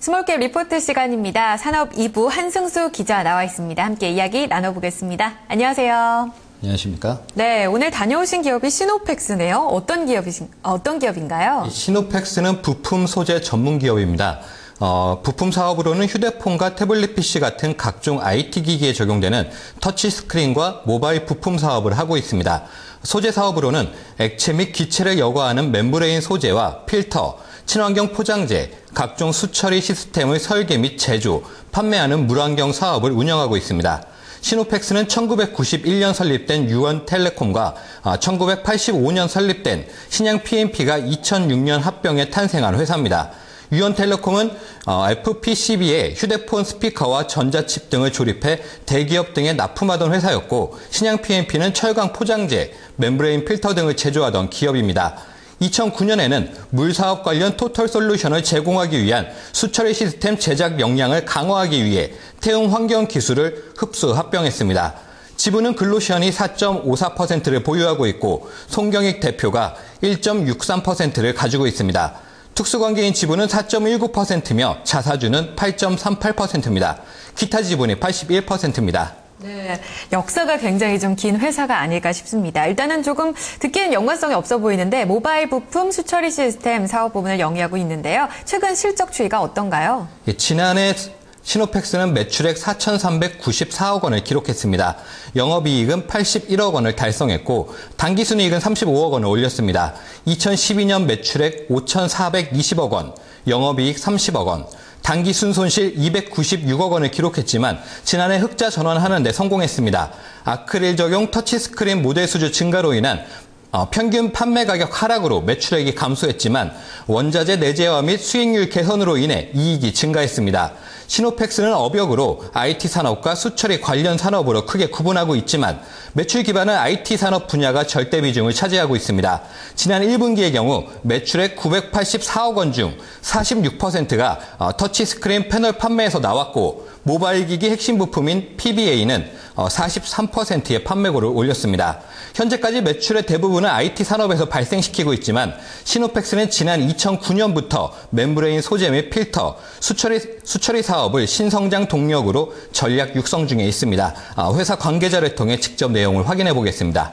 스몰캡 리포트 시간입니다. 산업 2부 한승수 기자 나와 있습니다. 함께 이야기 나눠보겠습니다. 안녕하세요. 안녕하십니까? 네, 오늘 다녀오신 기업이 시노펙스네요. 어떤 기업이신, 어떤 기업인가요? 시노펙스는 부품 소재 전문 기업입니다. 어, 부품 사업으로는 휴대폰과 태블릿 PC 같은 각종 IT 기기에 적용되는 터치 스크린과 모바일 부품 사업을 하고 있습니다. 소재 사업으로는 액체 및 기체를 여과하는 멤브레인 소재와 필터, 친환경 포장재, 각종 수처리 시스템의 설계 및 제조, 판매하는 물안경 사업을 운영하고 있습니다. 시노펙스는 1991년 설립된 유언텔레콤과 1985년 설립된 신양 PMP가 2006년 합병해 탄생한 회사입니다. 유언텔레콤은 FPCB에 휴대폰 스피커와 전자칩 등을 조립해 대기업 등에 납품하던 회사였고 신양 PMP는 철강 포장재, 멤브레인 필터 등을 제조하던 기업입니다. 2009년에는 물 사업 관련 토털 솔루션을 제공하기 위한 수처리 시스템 제작 역량을 강화하기 위해 태웅 환경 기술을 흡수 합병했습니다. 지분은 글로시언이 4.54%를 보유하고 있고 송경익 대표가 1.63%를 가지고 있습니다. 특수관계인 지분은 4.19%며 자사주는 8.38%입니다. 기타 지분이 81%입니다. 네, 역사가 굉장히 좀 긴 회사가 아닐까 싶습니다. 일단은 조금 듣기엔 연관성이 없어 보이는데 모바일 부품 수처리 시스템 사업 부문을 영위하고 있는데요. 최근 실적 추이가 어떤가요? 예, 지난해 시노펙스는 매출액 4,394억 원을 기록했습니다. 영업이익은 81억 원을 달성했고 당기순이익은 35억 원을 올렸습니다. 2012년 매출액 5,420억 원, 영업이익 30억 원, 단기 순손실 296억 원을 기록했지만 지난해 흑자 전환하는 데 성공했습니다. 아크릴 적용 터치스크린 모델 수주 증가로 인한 어, 평균 판매 가격 하락으로 매출액이 감소했지만 원자재 내재화 및 수익률 개선으로 인해 이익이 증가했습니다. 시노펙스는 업역으로 IT 산업과 수처리 관련 산업으로 크게 구분하고 있지만 매출 기반은 IT 산업 분야가 절대 비중을 차지하고 있습니다. 지난 1분기의 경우 매출액 984억 원 중 46%가 어, 터치스크린 패널 판매에서 나왔고 모바일 기기 핵심 부품인 PBA는 43%의 판매고를 올렸습니다. 현재까지 매출의 대부분은 IT 산업에서 발생시키고 있지만 시노펙스는 지난 2009년부터 멤브레인 소재 및 필터, 수처리, 수처리 사업 을 신성장 동력으로 전략 육성 중에 있습니다. 아, 회사 관계자를 통해 직접 내용을 확인해 보겠습니다.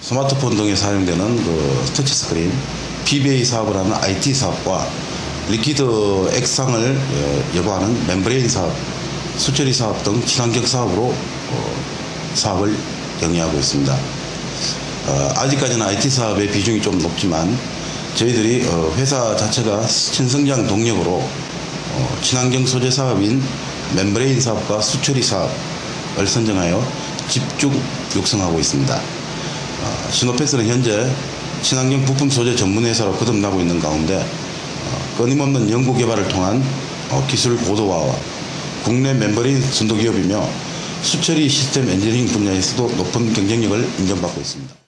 스마트폰 등에 사용되는 그 터치 스크린, PBA 사업을 하는 IT 사업과 리퀴드 액상을 여과하는 멤브레인 사업, 수처리 사업 등 친환경 사업으로 어, 사업을 영위하고 있습니다. 어, 아직까지는 IT 사업의 비중이 좀 높지만 저희들이 어, 회사 자체가 신성장 동력으로 친환경 소재 사업인 멤브레인 사업과 수처리 사업을 선정하여 집중 육성하고 있습니다. 시노펙스는 현재 친환경 부품 소재 전문 회사로 거듭나고 있는 가운데 끊임없는 연구 개발을 통한 기술 고도화와 국내 멤버링 선도 기업이며 수처리 시스템 엔지니어링 분야에서도 높은 경쟁력을 인정받고 있습니다.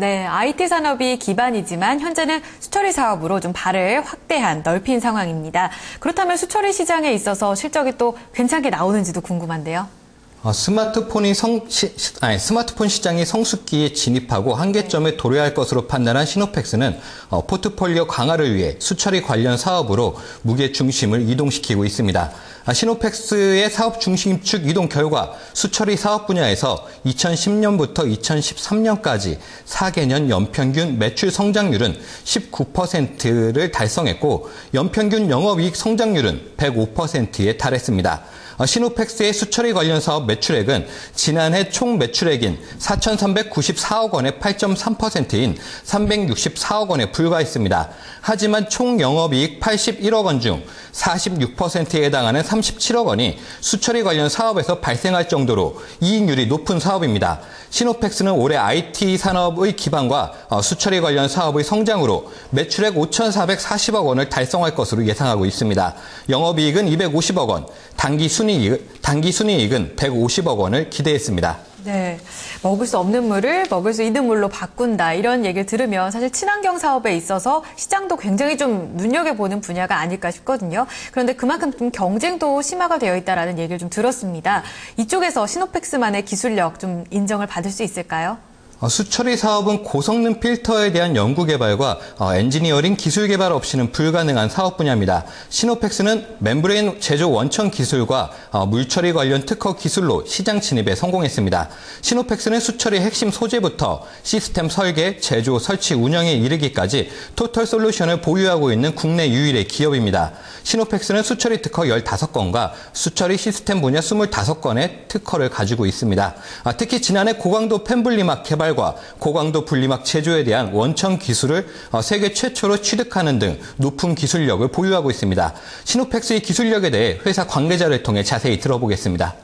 네, IT 산업이 기반이지만 현재는 수처리 사업으로 좀 발을 확대한 넓힌 상황입니다. 그렇다면 수처리 시장에 있어서 실적이 또 괜찮게 나오는지도 궁금한데요. 어, 스마트폰이 성, 시, 아니, 스마트폰 시장이 성숙기에 진입하고 한계점에 도래할 것으로 판단한 시노펙스는 어, 포트폴리오 강화를 위해 수처리 관련 사업으로 무게 중심을 이동시키고 있습니다. 아, 시노펙스의 사업 중심축 이동 결과 수처리 사업 분야에서 2010년부터 2013년까지 4개년 연평균 매출 성장률은 19%를 달성했고 연평균 영업이익 성장률은 105%에 달했습니다. 어, 시노펙스의 수처리 관련 사업 매출 액은 지난해 총 매출액인 4,394억 원의 8.3%인 364억 원에 불과했습니다. 하지만 총 영업이익 81억 원 중 46%에 해당하는 37억 원이 수처리 관련 사업에서 발생할 정도로 이익률이 높은 사업입니다. 시노펙스는 올해 IT 산업의 기반과 어, 수처리 관련 사업의 성장으로 매출액 5,440억 원을 달성할 것으로 예상하고 있습니다. 영업이익은 250억 원, 단기 순이익, 단기 순이익은 150억 원을 기대했습니다. 네. 먹을 수 없는 물을 먹을 수 있는 물로 바꾼다. 이런 얘기를 들으면 사실 친환경 사업에 있어서 시장도 굉장히 좀 눈여겨보는 분야가 아닐까 싶거든요. 그런데 그만큼 좀 경쟁도 심화가 되어 있다라는 얘기를 좀 들었습니다. 이쪽에서 시노펙스만의 기술력 좀 인정을 받을 수 있을까요? 어, 수처리 사업은 고성능 필터에 대한 연구 개발과 어, 엔지니어링 기술 개발 없이는 불가능한 사업 분야입니다. 시노펙스는 멤브레인 제조 원천 기술과 어, 물처리 관련 특허 기술로 시장 진입에 성공했습니다. 시노펙스는 수처리 핵심 소재부터 시스템 설계, 제조, 설치, 운영에 이르기까지 토털 솔루션을 보유하고 있는 국내 유일의 기업입니다. 시노펙스는 수처리 특허 15건과 수처리 시스템 분야 25건의 특허를 가지고 있습니다. 아, 특히 지난해 고강도 펜블리막 개발 과 고강도 분리막 제조에 대한 원천 기술을 어, 세계 최초로 취득하는 등 높은 기술력을 보유하고 있습니다. 시노펙스의 기술력에 대해 회사 관계자를 통해 자세히 들어보겠습니다.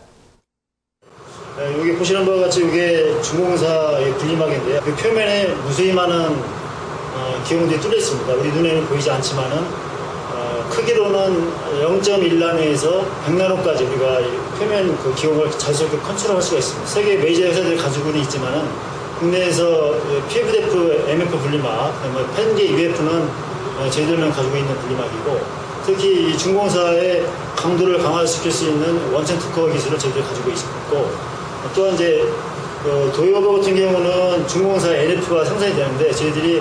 네, 여기 보시는 바와 같이 이게 중공사의 분리막인데요. 그 표면에 무수히 많은 어, 기형들이 뚫려 있습니다. 우리 눈에는 보이지 않지만은 어, 크기로는 0.1나노에서 100나노까지 우리가 이 표면 그 기형을 자유롭게 컨트롤할 수가 있습니다. 세계 메이저 회사들이 가지고는 있지만은 국내에서 PFDF, MF 분리막, 펜계 UF는 어, 저희들만 가지고 있는 분리막이고 특히 이 중공사의 강도를 강화시킬 수 있는 원천 특허 기술을 저희들이 가지고 있고 또한 이제 그 도요버 같은 경우는 중공사 NF가 생산이 되는데 저희들이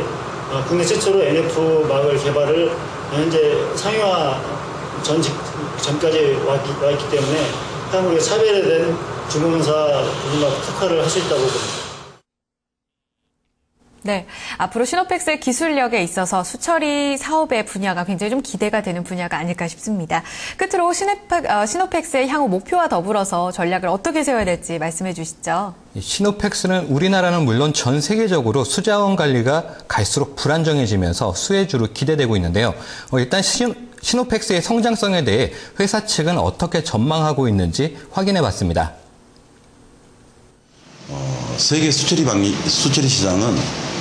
어, 국내 최초로 NF 막을 개발을 현재 상용화 전직 전까지 왔기, 왔기 때문에 향후에 차별화된 중공사 분리막 특화를 할 수 있다고 봅니다. 네. 앞으로 시노펙스의 기술력에 있어서 수처리 사업의 분야가 굉장히 좀 기대가 되는 분야가 아닐까 싶습니다. 끝으로 시네팍, 어, 향후 목표와 더불어서 전략을 어떻게 세워야 될지 말씀해 주시죠. 시노펙스는 우리나라는 물론 전 세계적으로 수자원 관리가 갈수록 불안정해지면서 수혜주로 기대되고 있는데요. 어, 일단 시, 시노펙스의 성장성에 대해 회사 측은 어떻게 전망하고 있는지 확인해 봤습니다. 어, 세계 수처리 방리, 수처리 시장은 어,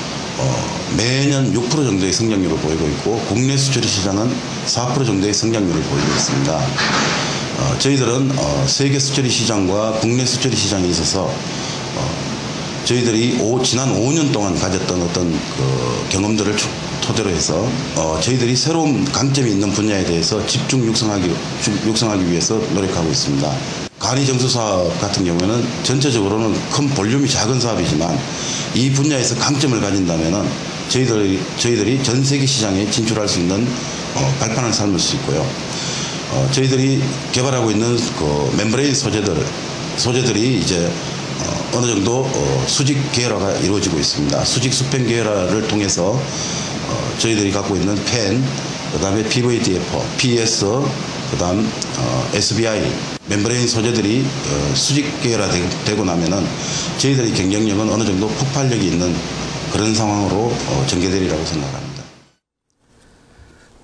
매년 6% 정도의 성장률을 보이고 있고 국내 수처리 시장은 4% 정도의 성장률을 보이고 있습니다. 어, 저희들은 어, 세계 수처리 시장과 국내 수처리 시장에 있어서 어, 저희들이 오, 지난 5년 동안 가졌던 어떤 그 경험들을 초, 토대로 해서 어, 저희들이 새로운 강점이 있는 분야에 대해서 집중 육성하기, 육성하기 위해서 노력하고 있습니다. 간이 정수 사업 같은 경우에는 전체적으로는 큰 볼륨이 작은 사업이지만 이 분야에서 강점을 가진다면은 저희들이 저희들이 전 세계 시장에 진출할 수 있는 어, 발판을 삼을 수 있고요. 어, 저희들이 개발하고 있는 그 멤브레인 소재들 소재들이 이제 어, 어느 정도 어, 수직 계열화가 이루어지고 있습니다. 수직 수평 계열화를 통해서 어, 저희들이 갖고 있는 펜, 그다음에 PVDF, PS, 그다음 어, SBI 멤브레인 소재들이 어, 수직 계열화되고 나면은 저희들의 경쟁력은 어느 정도 폭발력이 있는 그런 상황으로 어, 전개되리라고 생각합니다.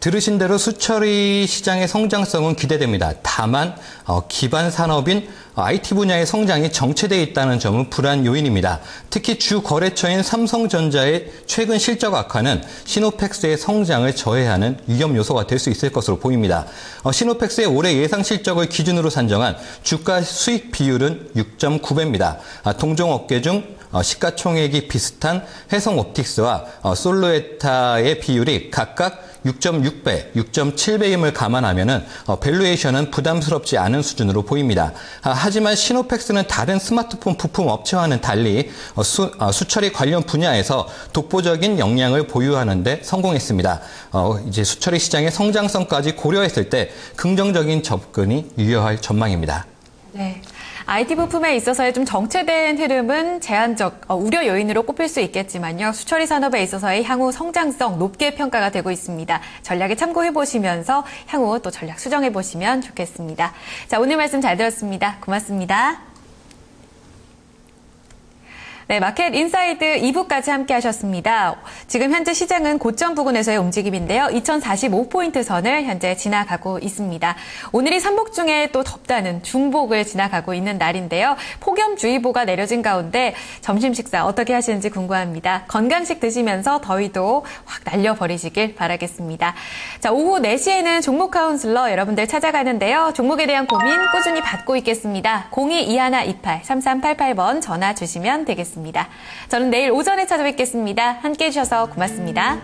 들으신 대로 수처리 시장의 성장성은 기대됩니다. 다만 어, 기반 산업인 IT 분야의 성장이 정체되어 있다는 점은 불안 요인입니다. 특히 주 거래처인 삼성전자의 최근 실적 악화는 시노펙스의 성장을 저해하는 위험 요소가 될 수 있을 것으로 보입니다. 어, 시노펙스의 올해 예상 실적을 기준으로 산정한 주가 수익 비율은 6.9배입니다. 아, 동종 업계 중 어, 시가총액이 비슷한 해성 옵틱스와 어, 솔로에타의 비율이 각각 6.6배, 6.7배임을 감안하면 어, 밸류에이션은 부담스럽지 않은 수준으로 보입니다. 아, 하지만 시노펙스는 다른 스마트폰 부품 업체와는 달리 어, 수, 어, 수처리 관련 분야에서 독보적인 역량을 보유하는 데 성공했습니다. 어, 이제 수처리 시장의 성장성까지 고려했을 때 긍정적인 접근이 유효할 전망입니다. 네. IT 부품에 있어서의 좀 정체된 흐름은 제한적 어, 우려 요인으로 꼽힐 수 있겠지만요. 수처리 산업에 있어서의 향후 성장성 높게 평가가 되고 있습니다. 전략에 참고해 보시면서 향후 또 전략 수정해 보시면 좋겠습니다. 자, 오늘 말씀 잘 들었습니다. 고맙습니다. 네, 마켓 인사이드 2부까지 함께 하셨습니다. 지금 현재 시장은 고점 부근에서의 움직임인데요. 2045포인트 선을 현재 지나가고 있습니다. 오늘이 삼복 중에 또 덥다는 중복을 지나가고 있는 날인데요. 폭염주의보가 내려진 가운데 점심 식사 어떻게 하시는지 궁금합니다. 건강식 드시면서 더위도 확 날려버리시길 바라겠습니다. 자, 오후 4시에는 종목 카운슬러 여러분들 찾아가는데요. 종목에 대한 고민 꾸준히 받고 있겠습니다. 022128-3388번 전화 주시면 되겠 습니다. 저는 내일 오전에 찾아뵙겠습니다. 함께 해주셔서 고맙습니다.